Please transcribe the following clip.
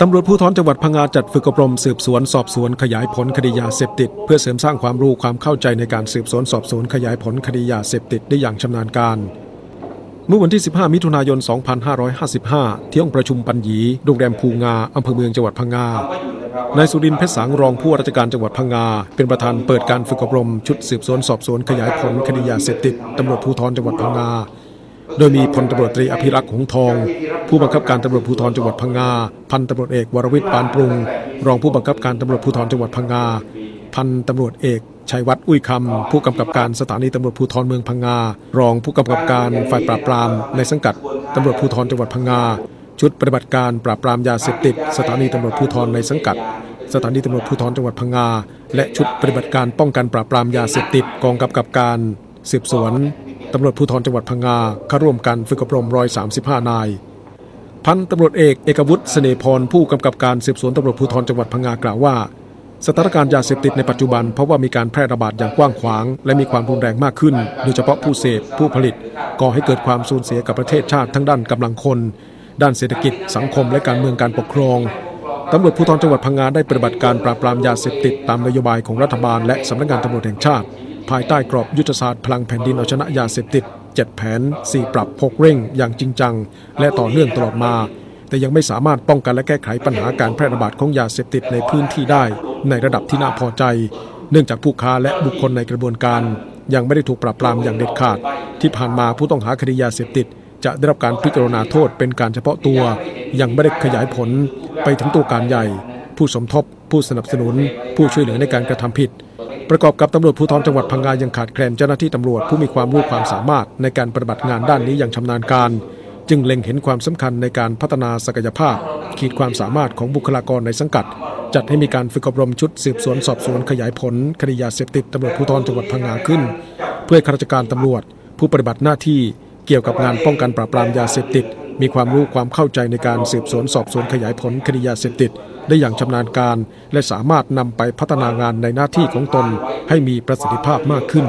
ตำรวจภูธรจังหวัดพังงาจัดฝึกอบรมสืบสวนสอบสวนขยายผลคดียาเสพติด เพื่อเสริมสร้างความรู้ความเข้าใจในการสืบสวนสอบสวนขยายผลคดียาเสพติดได้อย่างชำนาญการ เมื่อวันที่ 15 มิถุนายน 2555 ที่องค์ประชุมปัญญีโรงแรมภูงาอำเภอเมืองจังหวัดพังงานายสุรินทร์เพชรสังรองผู้ว่าราชการจังหวัดพังงา เป็นประธานเปิดการฝึกอบรม ชุดสืบสวนสอบสวนขยายผลคดียาเสพติดตำรวจภูธรจังหวัดพังงา โดยมีพลตำรวจตรีอภิรักษ์หงทอง ผู้บังคับการตำรวจภูธรจังหวัดพังงา พันตำรวจเอกวรวิทย์ปานปรุง รองผู้บังคับการตำรวจภูธรจังหวัดพังงา พันตำรวจเอกชัยวัฒน์อุ้ยคำผู้กำกับการสถานีตำรวจภูธรเมืองพังงา รองผู้กำกับการฝ่ายปราบปรามในสังกัดตำรวจภูธรจังหวัดพังงา ชุดปฏิบัติการปราบปรามยาเสพติด สถานีตำรวจภูธรในสังกัด สถานีตำรวจภูธรจังหวัดพังงา และชุดปฏิบัติการป้องกันปราบปรามยาเสพติดกองกำกับการ สืบสวนตำรวจภูธรจังหวัดพังงาเข้าร่วมกันฝึกอบรม135นาย พันตำรวจเอกเอกวุฒิเสน่พรผู้กำกับการสืบสวนตำรวจภูธรจังหวัดพังงากล่าวว่า สถานการณ์ยาเสพติดในปัจจุบันเพราะว่ามีการแพร่ระบาดอย่างกว้างขวาง และมีความรุนแรงมากขึ้น โดยเฉพาะผู้เสพผู้ผลิตก่อให้เกิดความสูญเสียกับประเทศชาติทั้งด้านกำลังคน ด้านเศรษฐกิจ สังคมและการเมืองการปกครองตำรวจภูธรจังหวัดพังงาได้ปฏิบัติการปราบปรามยาเสพติดตามนโยบายของรัฐบาลและสำนักงานตำรวจแห่งชาติ ภายใต้กรอบยุทธศาสตร์พลังแผ่นดินเอาชนะยาเสพติด 7 แผน 4 ปรับ 6 เร่ง อย่างจริงจัง และต่อเนื่องตลอดมา แต่ยังไม่สามารถป้องกันและแก้ไขปัญหาการแพร่ระบาดของยาเสพติดในพื้นที่ได้ ในระดับที่น่าพอใจ เนื่องจากผู้ค้าและบุคคลในกระบวนการ ยังไม่ได้ถูกปราบปรามอย่างเด็ดขาด ที่ผ่านมาผู้ต้องหาคดียาเสพติดจะได้รับการพิจารณาโทษเป็นการเฉพาะตัว ยังไม่ได้ขยายผลไปถึงตัวการใหญ่ ผู้สมทบ ผู้สนับสนุน ผู้ช่วยเหลือในการกระทำผิด ประกอบกับตำรวจภูธรจังหวัดพังงายังขาดแคลนเจ้าหน้าที่ตำรวจผู้มีความรู้ความสามารถในการปฏิบัติงานด้านนี้อย่างชำนาญการ จึงเล็งเห็นความสำคัญในการพัฒนาศักยภาพ ขีดความสามารถของบุคลากรในสังกัด จัดให้มีการฝึกอบรมชุดสืบสวนสอบสวนขยายผลคดียาเสพติดตำรวจภูธรจังหวัดพังงาขึ้น เพื่อข้าราชการตำรวจ ผู้ปฏิบัติหน้าที่เกี่ยวกับงานป้องกันปราบปรามยาเสพติด มีความรู้ความเข้าใจในการสืบสวนสอบสวนขยายผลคดียาเสพติด ได้อย่างชำนาญการ และสามารถนำไปพัฒนางานในหน้าที่ของตนให้มีประสิทธิภาพมากขึ้น